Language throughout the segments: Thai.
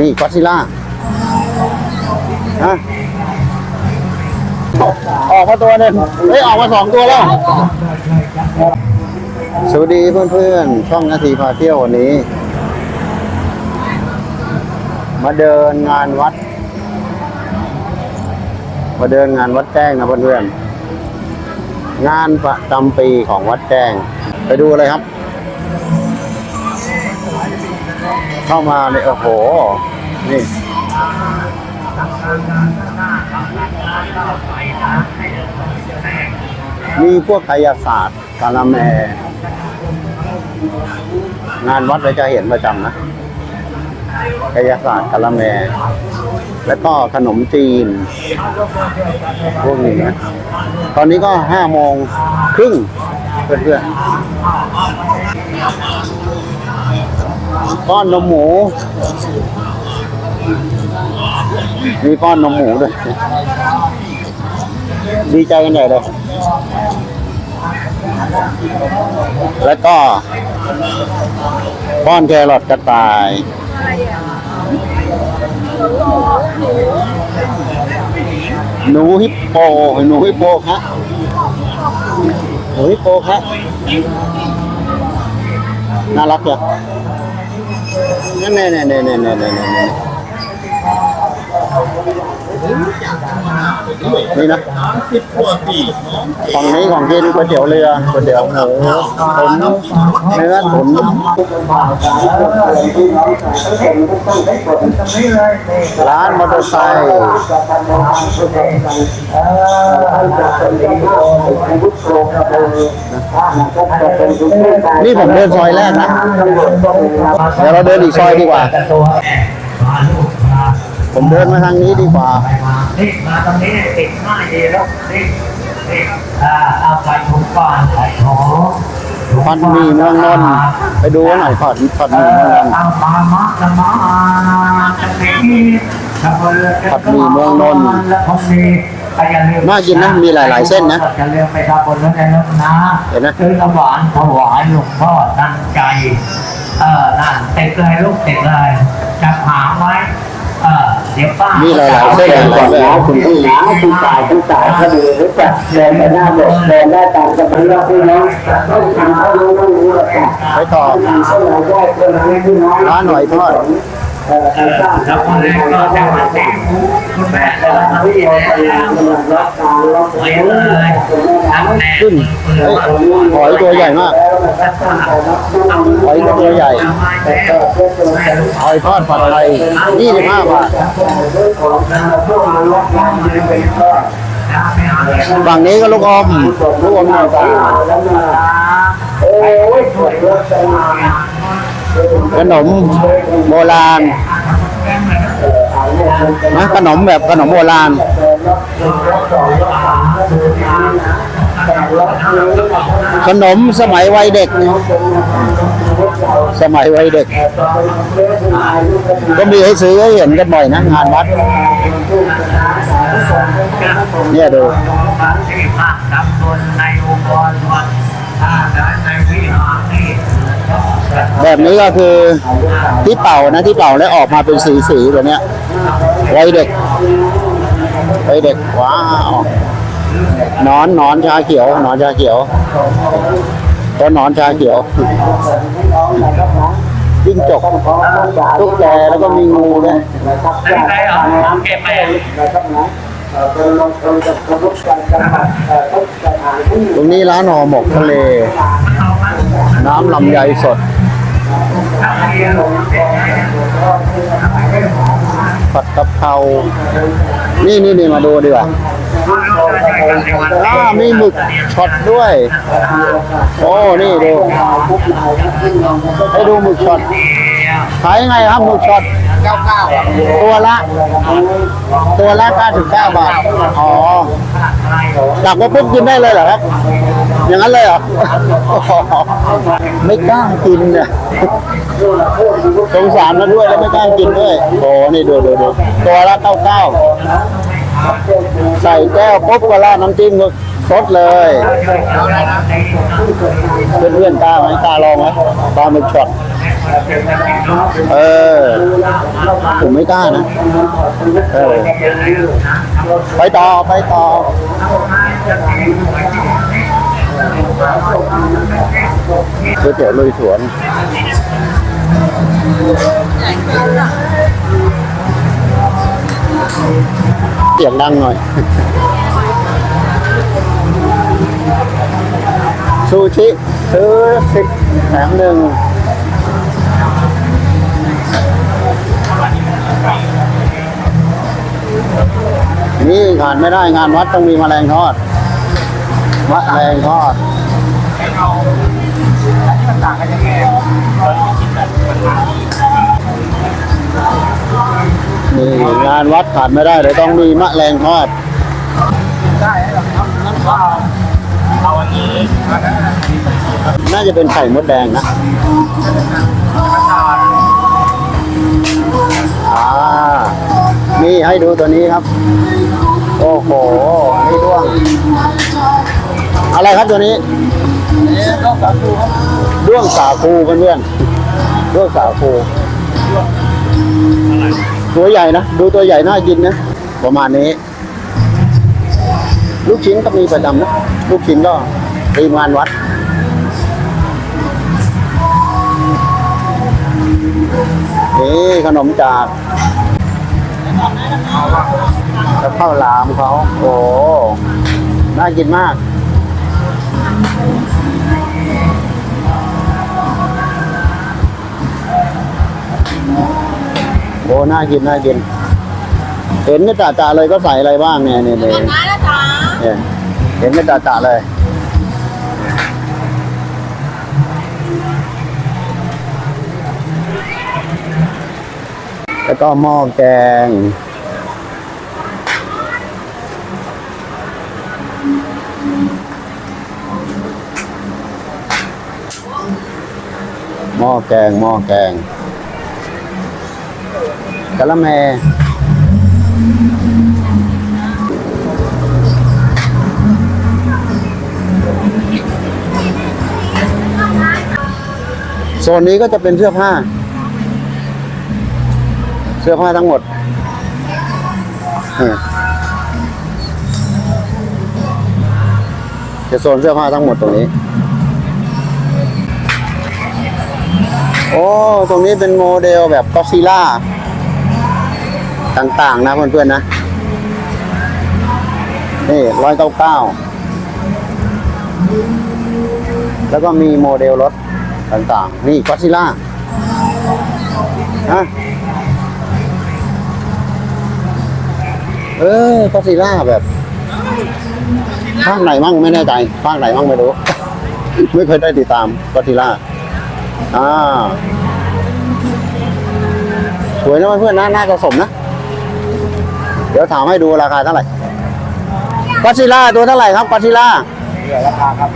นี่ก็ซิล่าฮะออกมาตัวหนึ่งเฮ้ยออกมาสองตัวแล้ว สวัสดีเพื่อนๆ ช่องนาทีพาเที่ยววันนี้ มาเดินงานวัด มาเดินงานวัดแจ้งนะเพื่อนๆ งานประจำปีของวัดแจ้ง ไปดูเลยครับ เข้ามาเนี่ยโอ้โห นี่มีพวกกายศาสตร์กาลแม งานวัดเราจะเห็นประจำนะกายศาสตร์กาลแม แล้วก็ขนมจีน พวกนี้นะตอนนี้ก็ห้าโมงครึ่งเพื่อนๆก้อนนมหมู มีก้อนนมหมูด้วย ดีใจกันใหญ่เลย แล้วก็ก้อนแครอทกระต่าย หนูฮิปโป หนูฮิปโปคะหนูฮิปโปคะน่ารักเหรอนั่นแน่แน่แน่แน่แน่แน่แน่นี่นะฝั่งนี้ของกินก๋วยเตี๋ยวเรือก๋วยเตี๋ยวหมูตุ๋นเนื้อตุ๋นร้านมอเตอร์ไซค์นี่ผมเดินซอยแรกนะ เดี๋ยวเราเดินอีกซอยดีกว่า ผมเดินมาทางนี้ดีกว่า นี่มาตรงนี้ติดง่ายดีแล้วนี่นี่อ่าเอาใส่ถุงก่อนใส่ถุงผัดหมี่เมืองนนท์ไปดูหน่อยผัดผัดหเอมี่เมืองนอนท์เอามามาละมาจะมีจะเปิดผัดหมี่เมืองนนท์แล้วผมมีก็อย่าลืมน่ากินนะมีหลาย ๆ เส้นนะอย่าลืมไปทำบุญแล้วกันนะนะเห็นไหมซื้อน้ำหวานถวายหลวงพ่อตั้งใจ เออนั่นติดเลยลูกติดเลยจับหางไว้ มีมีหลายๆเส้นหลายๆแบบคุณผู้หญิงคุณตายคุณตายก็ดีรู้จักเดินไปหน้าบทเดินได้ตามกับเพื่องพี่น้องต้องทำให้รู้ต้องรู้หรอกจ้ะไปต่อก็เราได้เพื่อนห้พี่น้องร้านหอยทอดเอ่อสร้า แล้วคนแรกก็จะมาแติดคุณแม่เลยนะพี่ที่เนี่เรายพยายามรักการรักสวยเลยทั้งแม่ขึ้นหอยตัวใหญ่มากหอยตัวใหญ่หอยทอดผัดไทย25บาทด้วยของช่วงมันรักการยืนเป็นก็ฝั่งนี้ก็ลูกอมลูกอมหน้าตาโอ้ยสวยรถจะมา ขนมโบราณนะขนมแบบขนมโบราณขนมสมัยวัยเด็ก สมัยวัยเด็ก ก็มีให้ซื้อให้เห็นกันบ่อยนะงานวัด เนี่ยดูที่ภาคตำบลในองค์กรวัดถ้าด้ในวิหารนี่ แบบนี้ก็คือที่เป่านะที่เป่าแล้วออกมาเป็นสีสีๆแบบเนี้ยวัยเด็กวัยเด็กว้าวหนอนหนอนชาเขียวหนอนชาเขียวตัวหนอนชาเขียวจิ้งจกตุ๊กแกแล้วก็มีงูด้วยอันนี้ใครเหรอเก็บไปเป็นลงทุนกับกระบวนการจังหวัดทุกสถานที่ตรงนี้ร้านห่อหมกทะเล น้ำลำไยสด ผัดกะเพรา นี่นี่นี่มาดูดีกว่า อ่ามีหมึกช็อตด้วย โอ้ นี่ดู ให้ดูหมึกช็อต ขายยังไงครับหมึกช็อตตัวละ ตัวละ 99 บาท อ๋อจับมาปุ๊บกินได้เลยเหรอครับ อย่างนั้นเลยเหรอ ไม่กล้ากินเนี่ยสงสารมาด้วยแล้วไม่กล้ากินด้วย โอ้ นี่ดูดูดูตัวละเก้าเก้า ใส่แก้วปุ๊บก็ราดน้ำจิ้มก็สดเลย เพื่อนๆกล้าไหมกล้าลองไหมปลาหมึกช็อตเออ ผมไม่กล้านะเออไปต่อไปต่อก๋วยเตี๋ยวลุยสวนเสียงดังหน่อย ซูชิซื้อสิบแถมหนึ่งนี่ขาดไม่ได้งานวัดต้องมีมแมลงทอดมะแรงทอดนี่ง งานวัดขาดไม่ได้เลยต้องมีมะแรงทอดน่าจะเป็นไข่มดแดงนะอ่านี่ให้ดูตัวนี้ครับ โอ้โหนี่ด้วง อะไรครับตัวนี้ด้วงสาคูเพื่อนๆด้วงสาคู ตัวใหญ่นะ ดูตัวใหญ่น่ากินนะ ประมาณนี้ ลูกชิ้นก็มีประจำนะ ลูกชิ้นก็ทีมงานวัด นี่ขนมจากแล้วข้าวหลามเขา โอ้ น่ากินมาก อ้น่ากินน่ากิน เห็นไม่จ่าเลยก็ใส่อะไรบ้างเนี่ยเนี่ยเนี่ยมาแล้วจ้าเนี่ยเห็นไม่จ่าเลย แล้วก็หม้อแกงหม้อแกงหม้อแกง กะละแมโซนนี้ก็จะเป็นเสื้อผ้า เสื้อผ้าทั้งหมด จะโซนเสื้อผ้าทั้งหมดตรงนี้ โอ้ ตรงนี้เป็นโมเดลแบบก็ซิล่า ต่างๆนะเพื่อนๆนะ นี่ร้อยเก้าเก้าแล้วก็มีโมเดลรถต่างๆ นี่ก็ซิล่าฮะเออก็ซิล่าแบบภาคไหนมั่งไม่แน่ใจภาคไหนมั่งไม่รู้ ไม่เคยได้ติดตามก็ซิล่าอ่าสวยนะเพื่อนๆนะน่าจะสมนะ เดี๋ยวถามให้ดูราคาเท่าไหร่ก็ซิล่าตัวเท่าไหร่ครับก็ซิล่าราคาครับ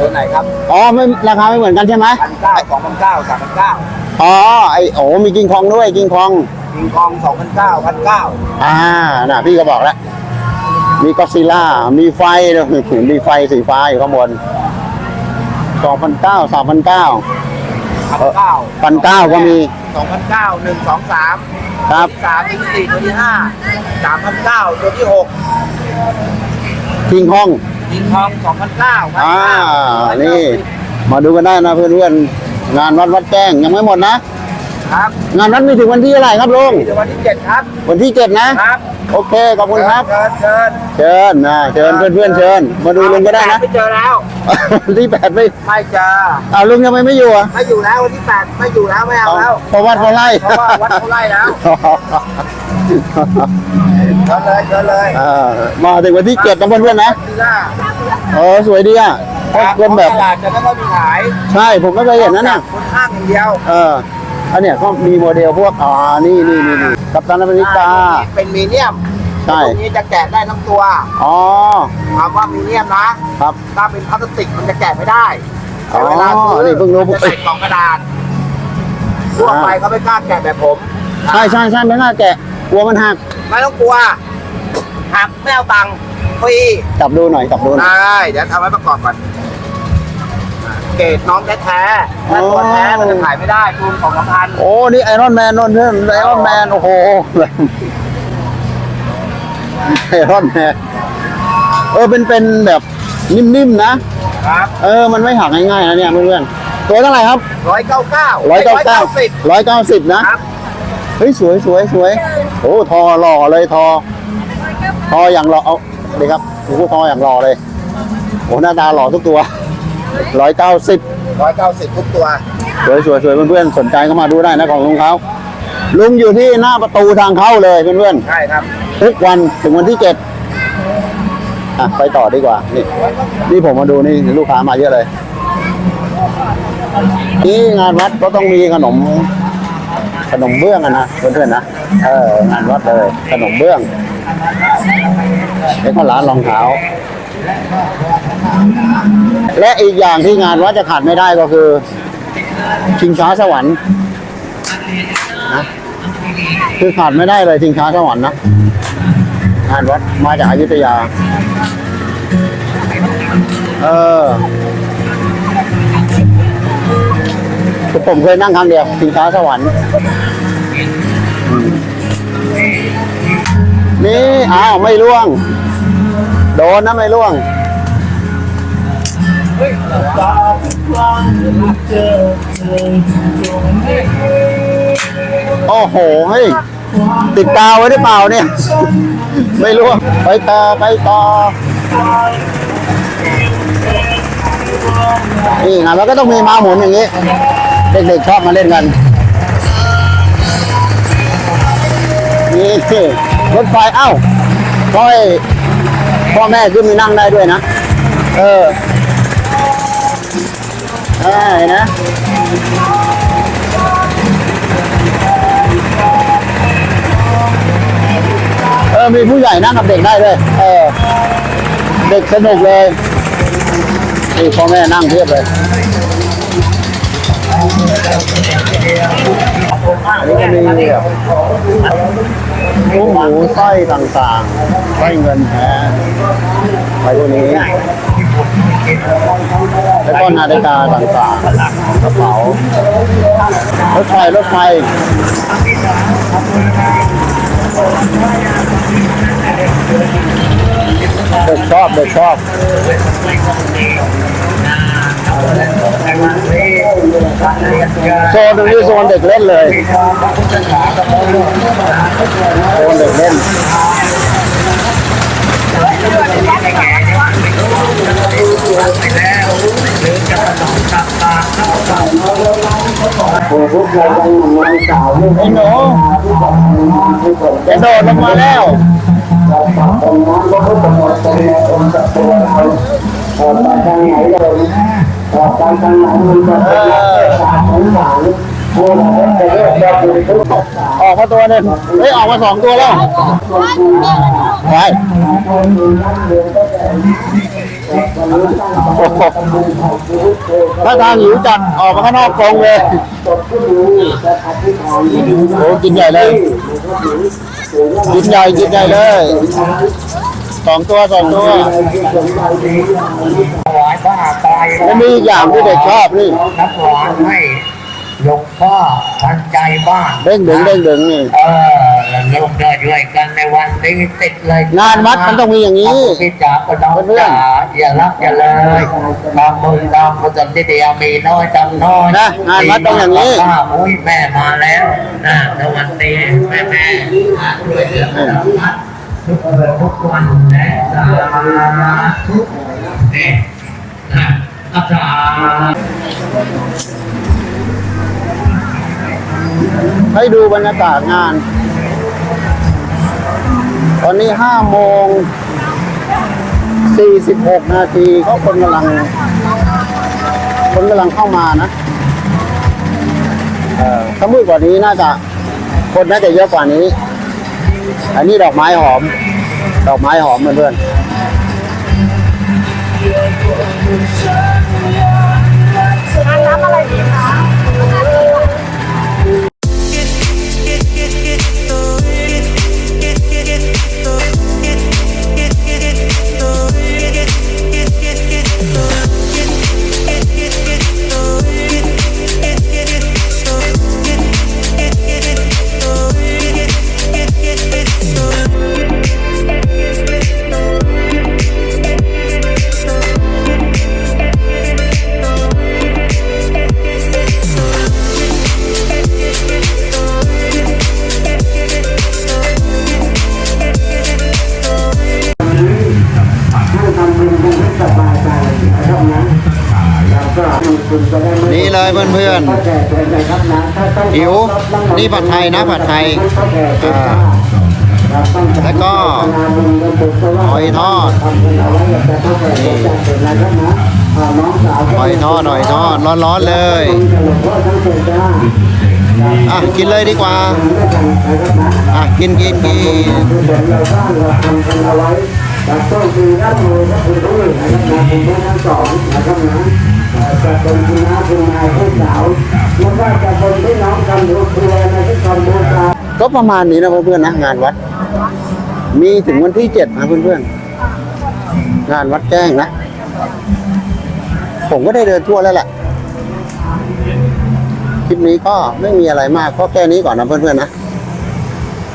ตัวไหนครับอ๋อไม่ราคาไม่เหมือนกันใช่ไหมพันเก้าสองพันเก้าสามพันเก้าอ๋อไอโอ้มีกิงคองด้วยกิงคองคิงคองสองพันเก้าพันเก้าอ่าน่ะพี่ก็บอกแล้วมีก็อดซิลล่ามีไฟด้วยมีไฟสีฟ้าอยู่ข้างบนสองพันเก้าสามพันเก้าพันเก้าพันเก้าก็มี สองพันเก้าหนึ่งสองสามครับสามตัวที่สี่ตัวที่ห้าสามพันเก้าตัวที่หกกิงคองคิงคองสองพันเก้าอ่านี่ มาดูกันได้นะเพื่อนๆงานวัดวัดแจ้งยังไม่หมดนะ ครับงานวัดมีถึงวันที่เท่าไหร่ครับลุงเดี๋ยววันที่เจ็ดครับ วันที่เจ็ดนะครับ โอเคขอบคุณครับ เชิญเชิญเชิญนะเชิญเพื่อนๆเชิญ มาดูลุงก็ได้นะไม่เจอแล้ววันที่แปดไม่ไม่เจออ้าวลุงยังไม่ไม่อยู่อะไม่อยู่แล้ววันที่แปดไม่อยู่แล้วไม่เอาแล้วเพราะวัดเขาไล่เพราะว่าวัดเขาไล่แล้วเชิญเลยเชิญเลยอ่ามาถึงวันที่เจ็ดนะเพื่อนๆนะทีล่าเออสวยดีอะเป็นแบบตลาดจะไม่ค่อยมีขาย ใช่ผมไม่เคยเห็นนั่นน่ะคนห้างอย่างเดียว เออ อันเนี้ยก็มีโมเดลพวกอ่านี่นี่นี่นี่กัปตันอเมริกา เป็นมีเนียมใช่ ตรงนี้จะแกะได้ทั้งตัวอ๋อคำว่ามีเนียมนะ ครับ ถ้าเป็นพลาสติกมันจะแกะไม่ได้อ๋อแต่เวลาซื้นี่เพิ่งรู้มันจะใส่กล่องกระดาษทั่วไปเขาไม่กล้าแกะแบบผมใช่ใช่ใช่ไม่น่าแกะกลัวมันหักไม่ต้องกลัวหักไม่เอาตังค์ฟรีจับดูหน่อยจับดูหน่อยได้เดี๋ยวทำให้ประกอบก่อนอ่า เกรดน้องแท้ๆถ้าตัวแท้มันจะขายไม่ได้คูณสองสามพันโอ้ นี่ไอรอนแมนนนเพื่อนไอรอนแมน โอ้โหไอรอนแมน เออ เป็น เป็นแบบนิ่มๆนะ ครับ เออ มันไม่หักง่ายๆนะเนี่ยเพื่อนๆ ตัวเท่าไหร่ครับร้อยเก้าเก้าร้อยเก้าเก้าสิบร้อยเก้าสิบนะครับเฮ้ย สวยสวยสวย โอ้ ทอหล่อเลยทอ ทออย่างหล่อ เอาดีครับโอ้โหทออย่างหล่อเลยโอ้หน้าตาหล่อทุกตัว ร้อยเก้าสิบร้อยเก้าสิบทุกตัว สวยสวยสวยเพื่อนๆสนใจก็มาดูได้นะของลุงเขาลุงอยู่ที่หน้าประตูทางเข้าเลยเพื่อนใช่ครับๆทุกวันถึงวันที่เจ็ดอะไปต่อดีกว่า นี่ นี่ผมมาดูนี่ลูกค้ามาเยอะเลย นี่งานวัดก็ต้องมีขนม ขนมเบื้องอะนะเพื่อนๆนะเอองานวัดเลย ขนมเบื้องแล้วก็ร้านรองเท้า และอีกอย่างที่งานวัดจะขาดไม่ได้ก็คือ ชิงช้าสวรรค์นะคือขาดไม่ได้เลยชิงช้าสวรรค์นะงานวัดมาจากอยุธยา เออคือผมเคยนั่งครั้งเดียวชิงช้าสวรรค์นี่อ้าวไม่ล่วง โดนนะไม่ล่วงโอ้โหเฮ้ยติดกาวไว้หรือเปล่าเนี่ย ไม่รู้ไปต่อไปต่อนี่ไงมันก็ต้องมีมาหมุนอย่างนี้ เด็กๆชอบมาเล่นกันนี่รถไฟเอ้าพ่อย พ่อแม่ขึ้นไปนั่งได้ด้วยนะ เออได้นะเออมีผู้ใหญ่นั่งกับเด็กได้ด้วยเออ เด็กสนุกเลยนี่พ่อแม่นั่งเทียบเลยอันนี้ก็มีแบบ ลูกหมูไส้ต่างๆไส้เงินแท้ไปพวกนี้แล้วก็นาฬิกาต่างๆกระเป๋ารถไฟรถไฟเด็กชอบเด็กชอบ โซนตรงนี้โซนเด็กเล่นเลยโซนเด็กเล่นโอ้พวกเราเป็นหไอ้หนูกระโดดลงมาแล้วเราสาวองค์นั้นก็เพื่อกำหนดเป็นองค์กับตัวเราออกมาทางไหนเลย ออกไปทางไหนมันจะเป็นลักษณะของสารโอ้เราจะเรียกว่าเป็นทุกข์ออกมาตัวหนึงเฮ้ยออกมาสองตัวแล้วไปถ้าทางหิวจัดออกมาข้างนอกกรงเลยโอ้กินใหญ่เลยกินใหญ่กินใหญ่เลย สองตัวสองตัวถวายผ้าไตรแล้วมีอีกอย่างที่เด็กชอบนี่น้ำหวานให้หลวงพ่อทันใจบ้านเด้งดึงเด้งดึงนี่เออลงเดินด้วยกันในวันนี้ติดเลยงานวัดมันต้องมีอย่างนี้พี่จ๋าก็น้องเพื่อนจ๋าอย่ารักอย่าเลยทำบุญทำกุศลที่เดียวมีน้อยจำน้อยนะงานวัดต้องอย่างนี้ป้าอุ้ยแม่มาแล้วนะสวัสดีแม่แม่ด้วยเรื่องวัด ทุกเดือนทุกวันและสาธุเนี่ยนะอาจารย์ให้ดูบรรยากาศงาน ตอนนี้ห้าโมงสี่สิบหกนาทีก็คนกำลัง คนกำลังเข้ามานะเออถ้ามืดกว่านี้น่าจะ คนน่าจะเยอะกว่านี้ อันนี้ดอกไม้หอม ดอกไม้หอมเพื่อนๆ เป็นไรครับนะถ้าต้องหิวนี่ผัดไทยนะผัดไทยอ่าแล้วก็หอยทอดหอยทอดหอยทอดร้อนๆเลยอะกินเลยดีกว่าอะกินกินกิน เราสร้างเราทำกันเอาไว้แต่ต้องคือร่ำรวยก็คือด้วยนะครับนะคุณแม่ทั้งสองนะครับนะจะเป็นคุณน้าคุณนายคุณสาวม่ว่าจะเป็นพี่น้องกันรือครัวในที่ทำบูชาก็ประมาณนี้นะเพื่อนๆนะงานวัด มีถึงวันที่เจ็ดนะเพื่อนๆงานวัดแจ้งนะ ผมก็ได้เดินทั่วแล้วแหละคลิปนี้ก็ไม่มีอะไรมากก็แค่นี้ก่อนนะเพื่อนๆนะ